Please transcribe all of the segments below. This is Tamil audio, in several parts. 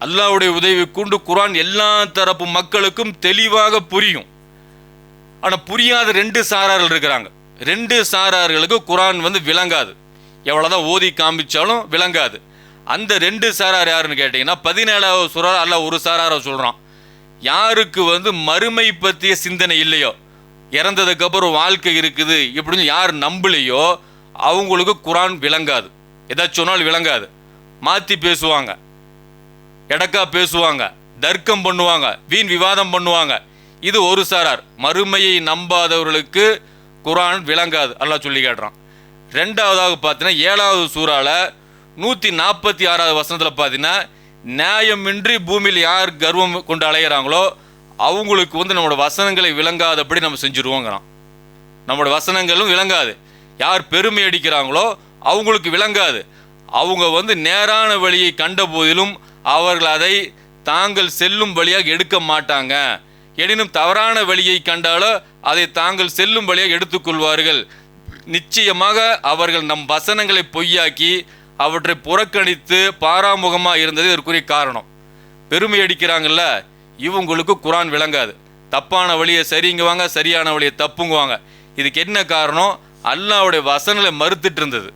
அல்லாவுடைய உதவி கொண்டு குரான் எல்லா தரப்பு மக்களுக்கும் தெளிவாக புரியும். ஆனால் புரியாத ரெண்டு சாரார்கள் இருக்கிறாங்க. ரெண்டு சாரார்களுக்கு குரான் வந்து விளங்காது. எவ்வளோதான் ஓதி காமிச்சாலும் விளங்காது. அந்த ரெண்டு சாரார் யாருன்னு கேட்டிங்கன்னா பதினேழாவது சுரார் அல்ல ஒரு சாராரை சொல்கிறான் யாருக்கு வந்து மறுமை பற்றிய சிந்தனை இல்லையோ இறந்ததுக்கப்புறம் வாழ்க்கை இருக்குது இப்படின்னு யார் நம்பலையோ அவங்களுக்கு குரான் விளங்காது. ஏதாச்சும் சொன்னாலும் விளங்காது. மாற்றி பேசுவாங்க. எடக்கா பேசுவாங்க. தர்க்கம் பண்ணுவாங்க. வீண் விவாதம் பண்ணுவாங்க. இது ஒரு சாரார். மறுமையை நம்பாதவர்களுக்கு குரான் விளங்காது. அல்லா சொல்லி கேட்டுறான். ரெண்டாவதாக பார்த்தீங்கன்னா ஏழாவது சூறாவில் நூற்றி நாற்பத்தி ஆறாவது வசனத்தில் பார்த்தீங்கன்னா நியாயமின்றி பூமியில் யார் கர்வம் கொண்டு அலைகிறாங்களோ அவங்களுக்கு வந்து நம்மளோட வசனங்களை விளங்காதபடி நம்ம செஞ்சுருவோங்கிறான். நம்மளோட வசனங்களும் விளங்காது. யார் பெருமை அடிக்கிறாங்களோ அவங்களுக்கு விளங்காது. அவங்க வந்து நேரான வழியை கண்ட போதிலும் அவர்கள் அதை தாங்கள் செல்லும் வழியாக எடுக்க மாட்டாங்க. எனினும் தவறான வழியை கண்டாலோ அதை தாங்கள் செல்லும் வழியாக எடுத்துக்கொள்வார்கள். நிச்சயமாக அவர்கள் நம் வசனங்களை பொய்யாக்கி அவற்றை புறக்கணித்து பாராமுகமாக இருந்தது இதற்குரிய காரணம். பெருமை அடிக்கிறாங்கல்ல இவங்களுக்கு குரான் விளங்காது. தப்பான வழியை சரிங்குவாங்க சரியான வழியை தப்புங்குவாங்க இதுக்கு என்ன காரணம்? அல்லாவுடைய வசனங்களை மறுத்துட்டு இருந்தது.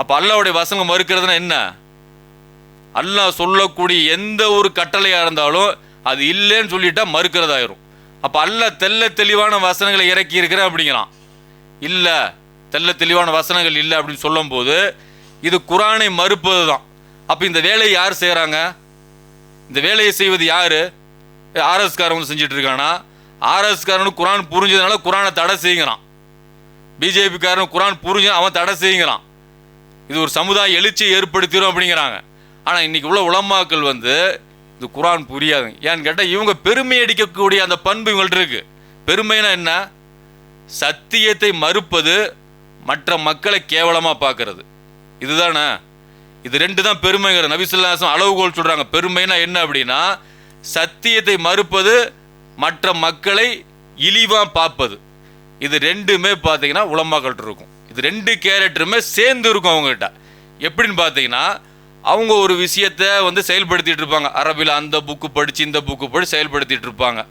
அப்போ அல்லாவுடைய வசனங்களை மறுக்கிறதுனா என்ன? அல்லாஹ் சொல்லக்கூடிய எந்த ஒரு கட்டளையாக இருந்தாலும் அது இல்லைன்னு சொல்லிட்டா மறுக்கிறதாயிரும். அப்போ அல்லாஹ் தெல்ல தெளிவான வசனங்களை இறக்கி இருக்கிறேன் அப்படிங்கிறான். இல்லை தெல்ல தெளிவான வசனங்கள் இல்லை அப்படின்னு சொல்லும்போது இது குரானை மறுப்பது தான் அப்போ இந்த வேலையை யார் செய்கிறாங்க இந்த வேலையை செய்வது யார்? ஆர்எஸ்காரன் வந்து செஞ்சுட்டு இருக்கானா? ஆர்எஸ்காரனு குரான் புரிஞ்சதுனால குரானை தடை செய்கிறான். பிஜேபிக்காரன் குரான் புரிஞ்சு அவன் தடை செய்யுங்கிறான் இது ஒரு சமுதாய எழுச்சியை ஏற்படுத்திடும் அப்படிங்கிறாங்க. ஆனால் இன்னைக்கு உள்ள உலமாக்கள் வந்து இது குரான் புரியாது. ஏன்னு கேட்டால் இவங்க பெருமை அடிக்கக்கூடிய அந்த பண்பு இவங்கள்ட்ட இருக்கு. பெருமைனா என்ன? சத்தியத்தை மறுப்பது மற்ற மக்களை கேவலமாக பார்க்கறது. இதுதானே? இது ரெண்டு தான் பெருமைங்கிற நபிசுல்லாசம் அளவுகோல் சொல்கிறாங்க பெருமைனா என்ன அப்படின்னா சத்தியத்தை மறுப்பது மற்ற மக்களை இழிவாக பார்ப்பது. இது ரெண்டுமே பார்த்தீங்கன்னா உலமாக்கள்கிட்ட இருக்கும். இது ரெண்டு கேரக்டருமே சேர்ந்து இருக்கும் அவங்ககிட்ட. எப்படின்னு பார்த்தீங்கன்னா அவங்க ஒரு விஷயத்தை வந்து செயல்படுத்திட்டு இருப்பாங்க. அரபில் அந்த புக்கு படித்து இந்த புக்கு படித்து செயல்படுத்திட்டு இருப்பாங்க.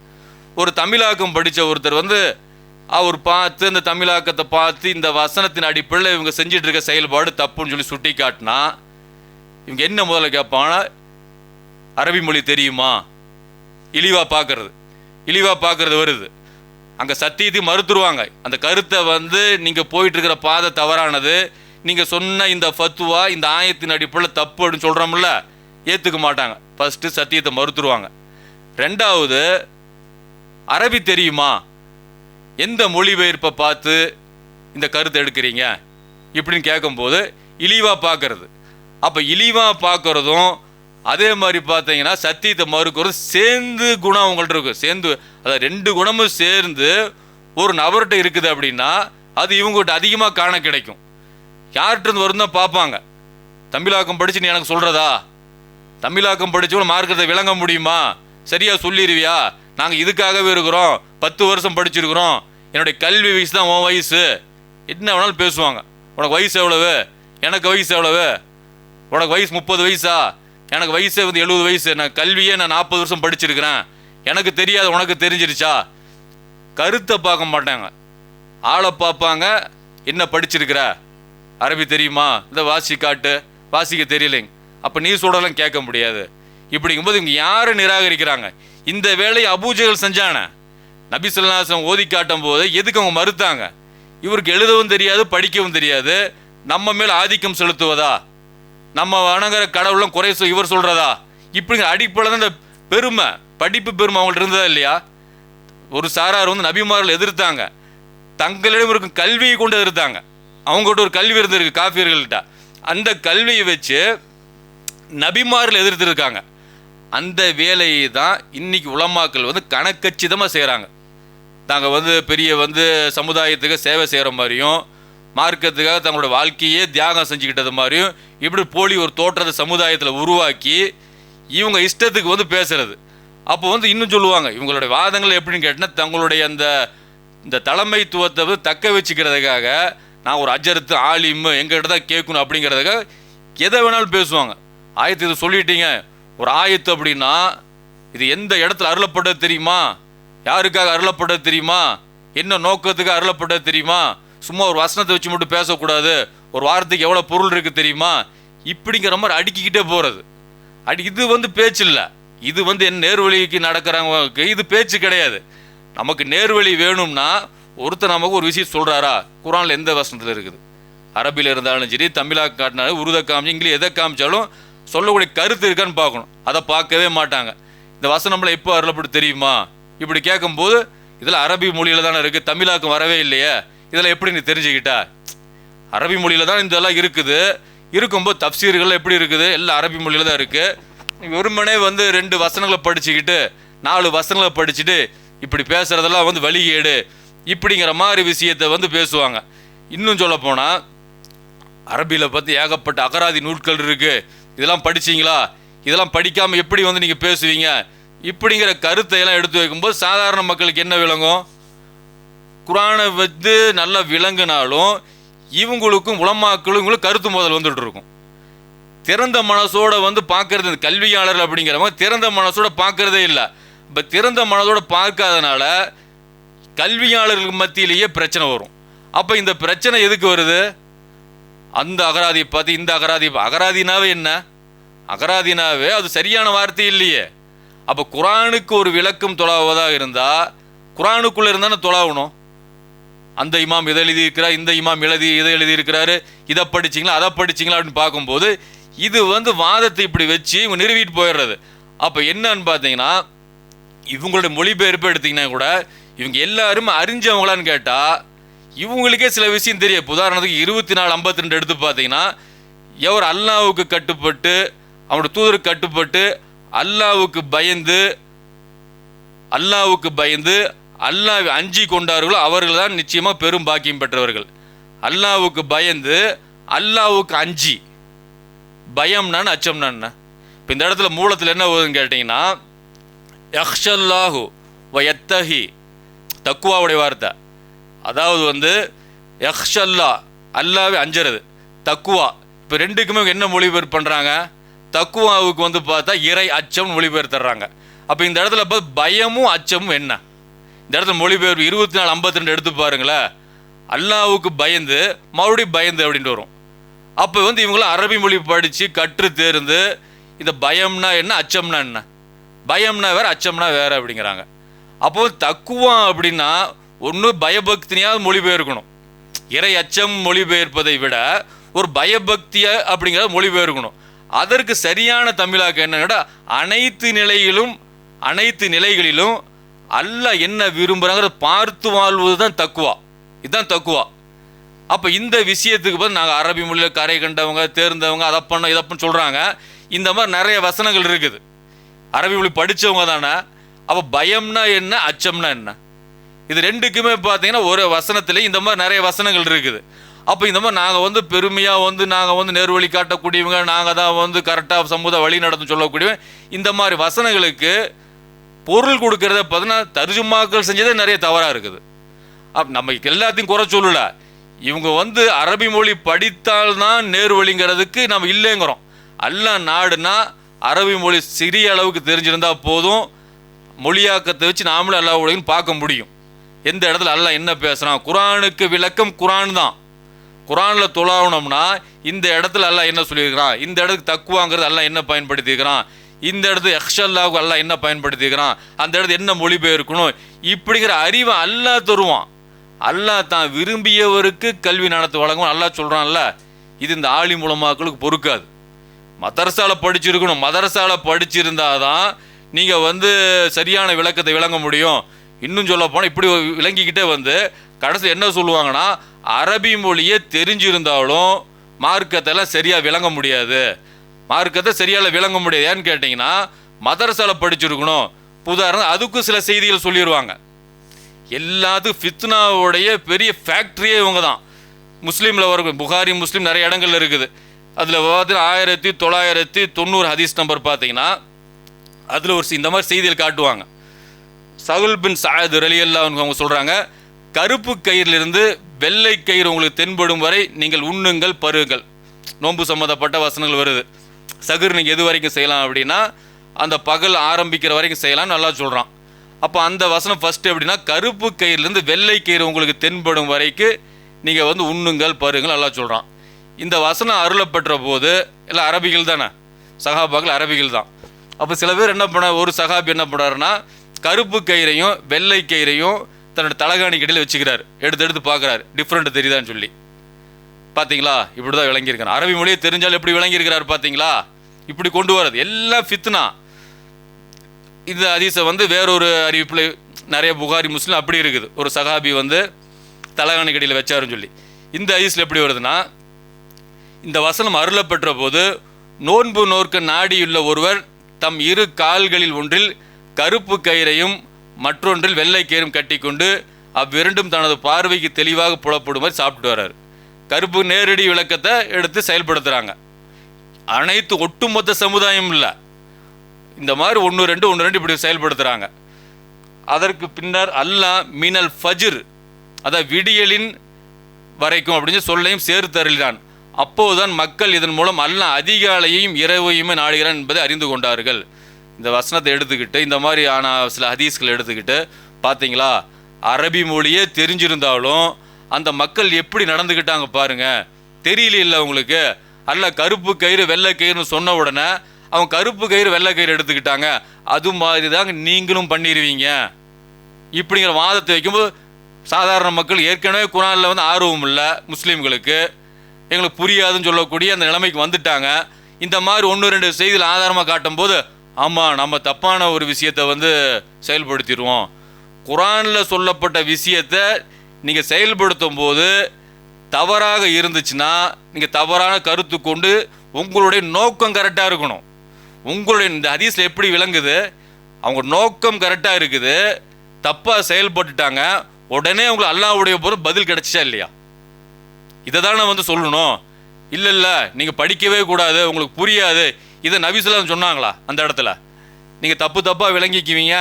ஒரு தமிழாக்கம் படித்த ஒருத்தர் வந்து அவர் பார்த்து அந்த தமிழாக்கத்தை பார்த்து இந்த வசனத்தின் அடிப்படையில் இவங்க செஞ்சிட்டு இருக்க செயல்பாடு தப்புன்னு சொல்லி சுட்டி காட்டினா இவங்க என்ன முதல்ல கேட்பாங்கன்னா அரபி மொழி தெரியுமா? இழிவாக பார்க்கறது. இழிவாக பார்க்கறது வருது. அங்கே சத்தியத்தை மறுத்துருவாங்க. அந்த கருத்தை வந்து நீங்கள் போயிட்டு இருக்கிற பாதை தவறானது. நீங்கள் சொன்ன இந்த ஃபத்துவா இந்த ஆயத்தின் அடிப்படையில் தப்பு அப்படின்னு சொல்கிறோம்ல ஏற்றுக்க மாட்டாங்க. ஃபஸ்ட்டு சத்தியத்தை மறுத்துருவாங்க. ரெண்டாவது அரபி தெரியுமா? எந்த மொழிபெயர்ப்பை பார்த்து இந்த கருத்தை எடுக்கிறீங்க? இப்படின்னு கேட்கும்போது இழிவாக பார்க்கறது. அப்போ இழிவாக பார்க்குறதும் அதே மாதிரி பார்த்தீங்கன்னா சத்தியத்தை மறுக்கிறது சேர்ந்து குணம் அவங்கள்ட்ட இருக்கும் சேர்ந்து அதாவது ரெண்டு குணமும் சேர்ந்து ஒரு நபர்கிட்ட இருக்குது அப்படின்னா அது இவங்ககிட்ட அதிகமாக காண கிடைக்கும். யார்கிட்ட இருந்து வரும் தான் பார்ப்பாங்க. தமிழாக்கம் படித்து நீ எனக்கு சொல்கிறதா தமிழாக்கம் படித்தவங்க மார்க்கத்தை விளங்க முடியுமா? சரியாக சொல்லிடுவியா நாங்கள் இதுக்காகவே இருக்கிறோம். பத்து வருஷம் படிச்சிருக்கிறோம். என்னுடைய கல்வி வயசு தான் உன் வயசு. என்ன வேணாலும் பேசுவாங்க. உனக்கு வயசு எவ்வளவு? எனக்கு வயசு எவ்வளவு? உனக்கு வயசு முப்பது வயசா? எனக்கு வயசே வந்து எழுபது வயசு. நான் கல்வியே நான் நாற்பது வருஷம் படிச்சிருக்கிறேன். எனக்கு தெரியாது உனக்கு தெரிஞ்சிருச்சா? கருத்தை பார்க்க மாட்டாங்க. ஆளை பார்ப்பாங்க என்ன படிச்சிருக்கிற? அரபி தெரியுமா? இந்த வாசி காட்டு வாசிக்க தெரியலைங்க. அப்போ நீ சொல்கிறலாம் கேட்க முடியாது. இப்படிங்கும்போது இங்கே யாரை நிராகரிக்கிறாங்க? இந்த வேலையை அபூஜைகள் செஞ்சானே? நபி சொல்லாசம் ஓதி காட்டும் போது எதுக்கு அவங்க மறுத்தாங்க? இவருக்கு எழுதவும் தெரியாது படிக்கவும் தெரியாது. நம்ம மேல் ஆதிக்கம் செலுத்துவதா? நம்ம வணங்குற கடவுளும் குறை சொல் இவர் சொல்கிறதா இப்படிங்கிற அடிப்படையில் தான் இந்த பெருமை படிப்பு பெருமை அவங்கள்ட்ட இருந்ததா இல்லையா? ஒரு சாரார் வந்து நபிமார்கள் எதிர்த்தாங்க. தங்களிடம் இருக்கும் கல்வியை கொண்டு எதிர்த்தாங்க. அவங்ககிட்ட ஒரு கல்வி இருந்திருக்கு காஃபியர்கள்ட்ட அந்த கல்வியை வச்சு நபிமார்கள் எதிர்த்திருக்காங்க. அந்த வேலையை தான் இன்னைக்கு உலமாக்கள் வந்து கணக்கச்சிதமாக செய்கிறாங்க நாங்கள் வந்து பெரிய வந்து சமுதாயத்துக்கு சேவை செய்கிற மாதிரியும் மார்க்கத்துக்காக தங்களோட வாழ்க்கையே தியாகம் செஞ்சுக்கிட்டது மாதிரியும் இப்படி போலி ஒரு தோற்றத்தை சமுதாயத்தில் உருவாக்கி இவங்க இஷ்டத்துக்கு வந்து பேசுறது. அப்போ வந்து இன்னும் சொல்லுவாங்க இவங்களுடைய வாதங்கள் எப்படின்னு கேட்டினா தங்களுடைய அந்த இந்த தலைமைத்துவத்தை வந்து தக்க வச்சுக்கிறதுக்காக நான் ஒரு அஜரத்து ஆலிம் எங்ககிட்ட தான் கேட்கணும் அப்படிங்கிறதுக்காக எதை வேணாலும் பேசுவாங்க. ஆயத்து இதை சொல்லிட்டீங்க ஒரு ஆயத்து அப்படின்னா இது எந்த இடத்துல அருளப்பட்டது தெரியுமா? யாருக்காக அருளப்பட்டது தெரியுமா? என்ன நோக்கத்துக்கு அருளப்பட்டது தெரியுமா? சும்மா ஒரு வசனத்தை வச்சு மட்டும் பேசக்கூடாது. ஒரு வாரத்துக்கு எவ்வளோ பொருள் இருக்குது தெரியுமா? இப்படிங்கிற மாதிரி அடுக்கிக்கிட்டே போகிறது அடி இது வந்து பேச்சு இல்லை. இது வந்து என் நேர்வழிக்கு நடக்கிறவங்களுக்கு இது பேச்சு கிடையாது. நமக்கு நேர்வழி வேணும்னா ஒருத்தர் நமக்கு ஒரு விஷயம் சொல்கிறாரா குரானில் எந்த வசனத்தில் இருக்குது? அரபியில் இருந்தாலும் சரி தமிழாக காட்டினாலும் உருதை காமிச்சு இங்கிலீஷ் எதை காமிச்சாலும் சொல்லக்கூடிய கருத்து இருக்கான்னு பார்க்கணும். அதை பார்க்கவே மாட்டாங்க. இந்த வசனம்ல எப்போ அருளப்பட்டு தெரியுமா? இப்படி கேட்கும்போது இதில் அரபி மொழியில் தானே இருக்குது தமிழாக்கம் வரவே இல்லையே. இதெல்லாம் எப்படி நீ தெரிஞ்சுக்கிட்ட? அரபி மொழியில் தான் இதெல்லாம் இருக்குது. இருக்கும்போது தப்சீர்கள் எப்படி இருக்குது? எல்லாம் அரபி மொழியில் தான் இருக்குது வெறுமனே வந்து ரெண்டு வசனங்களை படிச்சுக்கிட்டு நாலு வசனங்களை படிச்சுட்டு இப்படி பேசுகிறதெல்லாம் வந்து வழிகேடு. இப்படிங்கிற மாதிரி விஷயத்தை வந்து பேசுவாங்க. இன்னும் சொல்லப்போனால் அரபியில் பற்றி ஏகப்பட்ட அகராதி நூல்கள் இருக்குது இதெல்லாம் படிச்சீங்களா? இதெல்லாம் படிக்காமல் எப்படி வந்து நீங்கள் பேசுவீங்க? இப்படிங்கிற கருத்தை எல்லாம் எடுத்து வைக்கும்போது சாதாரண மக்களுக்கு என்ன விளங்கும்? குரானை வந்து நல்லா விளங்குனாலும் இவங்களுக்கும் உளமாக்களுங்களும் இவங்களுக்கும் கருத்து மோதல் வந்துட்டு இருக்கும். திறந்த மனசோட வந்து பார்க்கறது இந்த கல்வியாளர் அப்படிங்கிறவங்க திறந்த மனசோட பார்க்கறதே இல்லை. இப்போ திறந்த மனதோட பார்க்காதனால கல்வியாளர்களுக்கு மத்தியிலேயே பிரச்சனை வரும். அப்போ இந்த பிரச்சனை எதுக்கு வருது? அந்த அகராதியை பார்த்து இந்த அகராதி அகராதினாவே என்ன? அகராதினாவே அது சரியான வார்த்தை இல்லையே. அப்போ குரானுக்கு ஒரு விளக்கம் தொலாவதாக இருந்தால் குரானுக்குள்ளே இருந்தானே தொலாவணும் அந்த இமாம் இதை எழுதியிருக்கிறார் இந்த இமாம் எழுதி இதை எழுதியிருக்கிறாரு இதை படிச்சிங்களா அதை படிச்சிங்களா அப்படின்னு பார்க்கும்போது இது வந்து வாதத்தை இப்படி வச்சு இவங்க நிறுவிட்டு போயிடுறது. அப்போ என்னன்னு பார்த்தீங்கன்னா இவங்களுடைய மொழிபெயர்ப்பு எடுத்தீங்கன்னா கூட இவங்க எல்லாரும் அறிஞ்சவங்களான்னு கேட்டால் இவங்களுக்கே சில விஷயம் தெரியும். உதாரணத்துக்கு இருபத்தி நாலு ஐம்பத்தி ரெண்டு எடுத்து பார்த்தீங்கன்னா எவர் அல்லாவுக்கு கட்டுப்பட்டு அவனோட தூதருக்கு கட்டுப்பட்டு அல்லாவுக்கு பயந்து அல்லாவுக்கு பயந்து அல்லாஹ் அஞ்சி கொண்டார்களோ அவர்கள் தான் நிச்சயமாக பெரும் பாக்கியம் பெற்றவர்கள். அல்லாவுக்கு பயந்து அல்லாவுக்கு அஞ்சி. பயம்னான்னு அச்சம்னான்னு இப்போ இந்த இடத்துல மூலத்தில் என்ன வருதுன்னு கேட்டிங்கன்னா எக்ஷல்லாஹு வ எத்தஹி தக்குவாவுடைய வார்த்தை. அதாவது வந்து யக்ஷல்லா அல்லாவே அஞ்சறது. தக்குவா இப்போ ரெண்டுக்குமே என்ன மொழிபெயர்ப்பு பண்ணுறாங்க தக்குவாவுக்கு வந்து பார்த்தா இறை அச்சம் மொழிபெயர்த்துறாங்க. அப்போ இந்த இடத்துல இப்போ பயமும் அச்சமும் என்ன? இந்த இடத்துல மொழிபெயர்ப்பு இருபத்தி நாலு ஐம்பத்தி ரெண்டு எடுத்து பாருங்களேன். அல்லாவுக்கு பயந்து மறுபடியும் பயந்து அப்படின்ட்டு வரும். அப்போ வந்து இவங்களாம் அரபி மொழி படித்து கற்று தேர்ந்து இந்த பயம்னா என்ன அச்சம்னா என்ன? பயம்னா வேறு அச்சம்னா வேறு அப்படிங்கிறாங்க. அப்போ தக்குவம் அப்படின்னா ஒன்று பயபக்தினியாவது மொழிபெயர்க்கணும். இறை அச்சம் மொழிபெயர்ப்பதை விட ஒரு பயபக்தியாக அப்படிங்கிறத மொழிபெயர்க்கணும். அதற்கு சரியான தமிழாக்க என்னன்னா அனைத்து நிலையிலும் அனைத்து நிலைகளிலும் அல்லாஹ் என்ன விரும்புகிறாங்கிறத பார்த்து வாழ்வது தான் தக்குவா. இதுதான் தக்குவா. அப்போ இந்த விஷயத்துக்கு பதில் நாங்கள் அரபி மொழியில் கரை கண்டவங்க தேர்ந்தவங்க அதை பண்ண இதை பண்ண சொல்கிறாங்க இந்த மாதிரி நிறைய வசனங்கள் இருக்குது. அரபி மொழி படித்தவங்க தானே. அப்போ பயம்னா என்ன அச்சம்னா என்ன? இது ரெண்டுக்குமே பார்த்தீங்கன்னா ஒரு வசனத்துல இந்த மாதிரி நிறைய வசனங்கள் இருக்குது. அப்போ இந்த மாதிரி நாங்கள் வந்து பெருமையாக வந்து நாங்கள் வந்து நேர்வழி காட்டக்கூடியவங்க நாங்கள் தான் வந்து கரெக்டாக சமூக வழி நடந்து சொல்லக்கூடியவங்க இந்த மாதிரி வசனங்களுக்கு பொருள் கொடுக்கறத பார்த்தீங்கன்னா தர்ஜுமாக்கள் செஞ்சதே நிறைய தவறாக இருக்குது. அப் நம்ம எல்லாத்தையும் குறை சொல்லல. இவங்க வந்து அரபி மொழி படித்தால்தான் நேர்வழிங்கிறதுக்கு நம்ம இல்லைங்கிறோம். அல்ல நாடுனா அரபி மொழி சிறிய அளவுக்கு தெரிஞ்சிருந்தால் போதும். மொழியாக்கத்தை வச்சு நாமளும் அல்லாஹ்வுடையும் பார்க்க முடியும். எந்த இடத்துல அல்ல என்ன பேசுகிறான் குரானுக்கு விளக்கம் குரான் தான். குரானில் தொழாவணும்னா இந்த இடத்துல அல்ல என்ன சொல்லியிருக்கிறான்? இந்த இடத்துக்கு தக்குவாங்கிறது அல்ல என்ன பயன்படுத்தியிருக்கிறான்? இந்த இடத்து எக்ஷல்லாவுக்கு அல்லா என்ன பயன்படுத்திக்கிறான் அந்த இடத்து என்ன மொழிபெயர்க்கணும்? இப்படிங்கிற அறிவை அல்லா தருவான். அல்லாஹ் தான் விரும்பியவருக்கு கல்வி நடத்த வழங்கும் அல்லா சொல்கிறான்ல இது இந்த ஆளி மூலமாக்களுக்கு பொறுக்காது. மதரசாவில் படிச்சிருக்கணும். மதரசாவில் படிச்சிருந்தால் தான் நீங்கள் வந்து சரியான விளக்கத்தை விளங்க முடியும். இன்னும் சொல்ல போனால் இப்படி விளங்கிக்கிட்டே வந்து கடைசி என்ன சொல்லுவாங்கன்னா அரபி மொழியே தெரிஞ்சிருந்தாலும் மார்க்கத்தெல்லாம் சரியாக விளங்க முடியாது. மார்க்கத்தை சரியால விளங்க முடியாது ஏன்னு கேட்டிங்கன்னா மதரசால படிச்சிருக்கணும். உதாரணம் அதுக்கும் சில செய்திகள் சொல்லிடுவாங்க எல்லாத்துக்கும் ஃபித்னாவுடைய பெரிய ஃபேக்ட்ரியே இவங்க தான் முஸ்லீமில் வரும் புகாரி முஸ்லீம் நிறைய இடங்கள்ல இருக்குது. அதில் பார்த்தீங்கன்னா ஆயிரத்தி தொள்ளாயிரத்தி தொண்ணூறு ஹதீஸ் நம்பர் பார்த்தீங்கன்னா அதில் ஒரு இந்த மாதிரி செய்திகள் காட்டுவாங்க. சகுல் பின் சாயது ரலியல்லா அவங்க சொல்கிறாங்க கருப்பு கயிறிலிருந்து வெள்ளை கயிறு உங்களுக்கு தென்படும் வரை நீங்கள் உண்ணுங்கள் பருகுங்கள். நோன்பு சம்மந்தப்பட்ட வசனங்கள் வருது. சகுர் நீங்கள் எது வரைக்கும் செய்யலாம் அப்படின்னா அந்த பகல் ஆரம்பிக்கிற வரைக்கும் செய்யலாம் நல்லா சொல்கிறான் அப்போ அந்த வசனம் ஃபஸ்ட்டு எப்படின்னா கருப்பு கயிறுலேருந்து வெள்ளை கயிறு உங்களுக்கு தென்படும் வரைக்கும் நீங்கள் வந்து உண்ணுங்கள் பருங்கள் நல்லா சொல்கிறான் இந்த வசனம் அருளப்பெற்ற போது எல்லாம் அரபிகள் தானே சகாபாக்கள் அரபிகள் தான். அப்போ சில பேர் என்ன பண்ண ஒரு சகாபி என்ன பண்ணுறாருன்னா கருப்பு கயிறையும் வெள்ளை கயிறையும் தன்னோட தலகாணி கடையில் வச்சுக்கிறார். எடுத்து எடுத்து பார்க்குறாரு. டிஃப்ரெண்ட் தெரியுதான்னு சொல்லி. பார்த்தீங்களா இப்படி தான் விளங்கியிருக்காரு. அரபி மொழியை தெரிஞ்சாலும் எப்படி விளங்கியிருக்கிறார் பார்த்தீங்களா இப்படி கொண்டு வர்றது எல்லாம் ஃபித்னா இந்த ஹதீஸை வந்து வேறொரு அறிவிப்பில் நிறைய புகாரி முஸ்லீம் அப்படி இருக்குது. ஒரு சகாபி வந்து தலகாணி வச்சாருன்னு சொல்லி. இந்த அதிசில் எப்படி வருதுன்னா இந்த வசனம் அருளப்பெற்ற போது நோன்பு நோர்க்க நாடியுள்ள ஒருவர் தம் இரு கால்களில் ஒன்றில் கருப்பு கயிறையும் மற்றொன்றில் வெள்ளை கயிறும் கட்டிக்கொண்டு அவ்விரண்டும் தனது பார்வைக்கு தெளிவாக புலப்படுமாறு சாப்பிட்டு வர்றாரு. கருப்பு நேரடி விளக்கத்தை எடுத்து செயல்படுத்துகிறாங்க அனைத்து ஒட்டுமொத்த சமுதாயம் இல்லை. இந்த மாதிரி ஒன்று ரெண்டு ஒன்று ரெண்டு இப்படி செயல்படுத்துகிறாங்க அதற்கு பின்னர் அல்லா மினல் ஃபஜ்ர் அதாவது விடியலின் வரைக்கும் அப்படின்னு சொல்லையும் சேர்த்து அருளினான் அப்போதுதான் மக்கள் இதன் மூலம் அல்லா அதிகாலையும் இரவையுமே நாடுகிறான் என்பதை அறிந்து கொண்டார்கள். இந்த வசனத்தை எடுத்துக்கிட்டு இந்த மாதிரி ஆன சில ஹதீஸ்களை எடுத்துக்கிட்டு பார்த்தீங்களா அரபி மொழியே தெரிஞ்சிருந்தாலும் அந்த மக்கள் எப்படி நடந்துக்கிட்டாங்க பாருங்க. தெரியல உங்களுக்கு? அல்ல கருப்பு கயிறு வெள்ளை கயிறுன்னு சொன்ன உடனே அவன் கருப்பு கயிறு வெள்ளை கயிறு எடுத்துக்கிட்டாங்க. அது மாதிரி தாங்க நீங்களும் பண்ணிடுவீங்க இப்படிங்கிற வாதத்தை வைக்கும்போது சாதாரண மக்கள் ஏற்கனவே குரானில் வந்து ஆர்வம் இல்லை முஸ்லீம்களுக்கு. எங்களுக்கு புரியாதுன்னு சொல்லக்கூடிய அந்த நிலைமைக்கு வந்துட்டாங்க. இந்த மாதிரி ஒன்று ரெண்டு செய்தியில் ஆதாரமாக காட்டும்போது ஆமாம் நம்ம தப்பான ஒரு விஷயத்தை வந்து செயல்படுத்திடுவோம். குரானில் சொல்லப்பட்ட விஷயத்தை நீங்கள் செயல்படுத்தும் போது தவறாக இருந்துச்சுன்னா நீங்கள் தவறான கருத்து கொண்டு உங்களுடைய நோக்கம் கரெக்டாக இருக்கணும். உங்களுடைய இந்த ஹதீஸில் எப்படி விளங்குது? அவங்க நோக்கம் கரெக்டாக இருக்குது தப்பாக செயல்பட்டுட்டாங்க உடனே உங்களுக்கு அல்லாவுடைய பொருள் பதில் கிடைச்சிச்சா இல்லையா? இதை தானே வந்து சொல்லணும். இல்லை இல்லை நீங்கள் படிக்கவே கூடாது உங்களுக்கு புரியாது. இதை நபிசுலாம் சொன்னாங்களா அந்த இடத்துல? நீங்கள் தப்பு தப்பாக விளங்கிக்குவீங்க.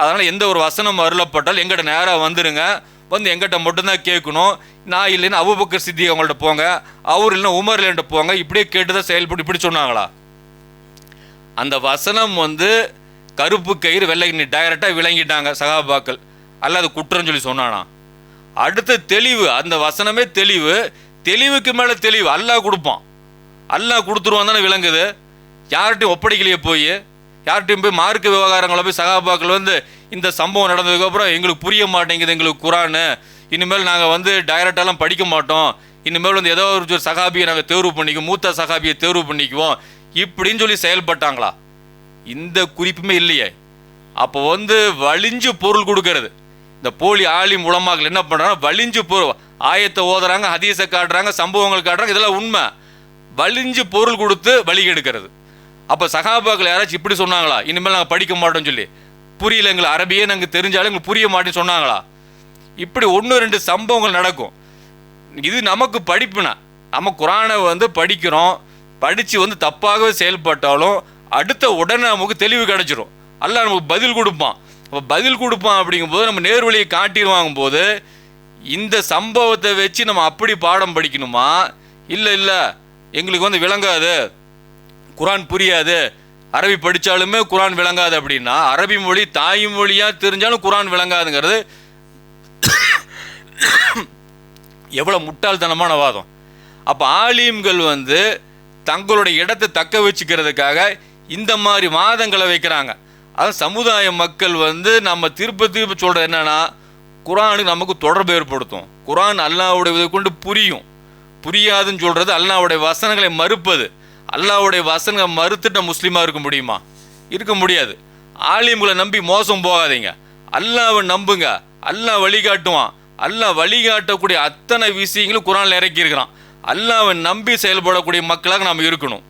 அதனால் எந்த ஒரு வசனம் அருளப்பட்டால் எங்கிட்ட நேராக வந்துடுங்க வந்து எங்கிட்ட மட்டும்தான் கேட்கணும். நான் இல்லைன்னா அபுபக்கர் சித்தி அவங்கள்ட்ட போங்க. அவர் இல்லைன்னா உமர் இல்லைன்ட்டு போங்க. இப்படியே கேட்டு தான் செயல்பட்டு இப்படி சொன்னாங்களா? அந்த வசனம் வந்து கருப்பு கயிறு வெள்ளை நீ டைரக்டாக விளங்கிட்டாங்க சகாபாக்கள். அல்ல அது குற்றம் சொல்லி சொன்னானா? அடுத்த தெளிவு அந்த வசனமே தெளிவு. தெளிவுக்கு மேலே தெளிவு. அல்லாஹ் கொடுப்பான். அல்லாஹ் கொடுத்துருவான் தானே விளங்குது. யார்கிட்டையும் ஒப்படைக்கலையே போய். யார்கிட்டையும் போய் மார்க்க விவகாரங்களை போய் சகாபாக்கள் வந்து இந்த சம்பவம் நடந்ததுக்கப்புறம் எங்களுக்கு புரிய மாட்டேங்குது எங்களுக்கு குரானு. இனிமேல் நாங்கள் வந்து டைரக்டாலாம் படிக்க மாட்டோம். இனிமேல் வந்து ஏதோ ஒரு சகாபியை நாங்கள் தேர்வு பண்ணிக்குவோம் மூத்த சகாபியை தேர்வு பண்ணிக்குவோம் இப்படின்னு சொல்லி செயல்பட்டாங்களா? இந்த குறிப்புமே இல்லையே. அப்போ வந்து வலிஞ்சு பொருள் கொடுக்கறது. இந்த போலி ஆலி மூலமாக என்ன பண்ணுறாங்க வலிஞ்சு பொருள் ஆயத்தை ஓதுறாங்க ஹதீஸை காட்டுறாங்க சம்பவங்கள் காட்டுறாங்க இதெல்லாம் உண்மை. வலிஞ்சு பொருள் கொடுத்து வழி எடுக்கிறது அப்போ சகாபாக்கள் யாராச்சும் இப்படி சொன்னாங்களா? இனிமேல் நாங்கள் படிக்க மாட்டோம்னு சொல்லி. புரியல எங்களை அரபியே நாங்கள் தெரிஞ்சாலும் எங்களுக்கு புரிய மாட்டேன்னு சொன்னாங்களா? இப்படி ஒன்று ரெண்டு சம்பவங்கள் நடக்கும். இது நமக்கு படிப்புனா. நம்ம குரானை வந்து படிக்கிறோம். படித்து வந்து தப்பாகவே செயல்பட்டாலும் அடுத்த உடனே நமக்கு தெளிவு கிடைச்சிரும். அல்ல நமக்கு பதில் கொடுப்பான். அப்போ பதில் கொடுப்பான் அப்படிங்கும்போது நம்ம நேர்வழியை காட்டிடுவாங்க போது இந்த சம்பவத்தை வச்சு நம்ம அப்படி பாடம் படிக்கணுமா? இல்லை இல்லை. எங்களுக்கு வந்து விளங்காது. குரான் புரியாது. அரபி படித்தாலுமே குரான் விளங்காது அப்படின்னா அரபி மொழி தாய்மொழியாக தெரிஞ்சாலும் குரான் விளங்காதுங்கிறது எவ்வளோ முட்டாள்தனமான வாதம். அப்போ ஆலீம்கள் வந்து தங்களுடைய இடத்தை தக்க வச்சுக்கிறதுக்காக இந்த மாதிரி வாதங்களை வைக்கிறாங்க. அது சமுதாய மக்கள் வந்து நம்ம திருப்ப திருப்பி சொல்கிறது என்னென்னா குரானுக்கு நமக்கு தொடர்பு ஏற்படுத்தும். குரான் அல்லாவுடைய இதை கொண்டு புரியும். புரியாதுன்னு சொல்கிறது அல்லாவுடைய வசனங்களை மறுப்பது. அல்லாவுடைய வசனங்களை மறுத்துட்ட முஸ்லீமாக இருக்க முடியுமா? இருக்க முடியாது. ஆலிம்களை நம்பி மோசம் போகாதீங்க. அல்லாவை நம்புங்க. அல்லாஹ் வழிகாட்டுவான். அல்லாஹ் வழிகாட்டக்கூடிய அத்தனை விஷயங்களும் குரான் இறக்கி இருக்கிறான் அல்லாவை நம்பி செயல்படக்கூடிய மக்களாக நாம் இருக்கணும்.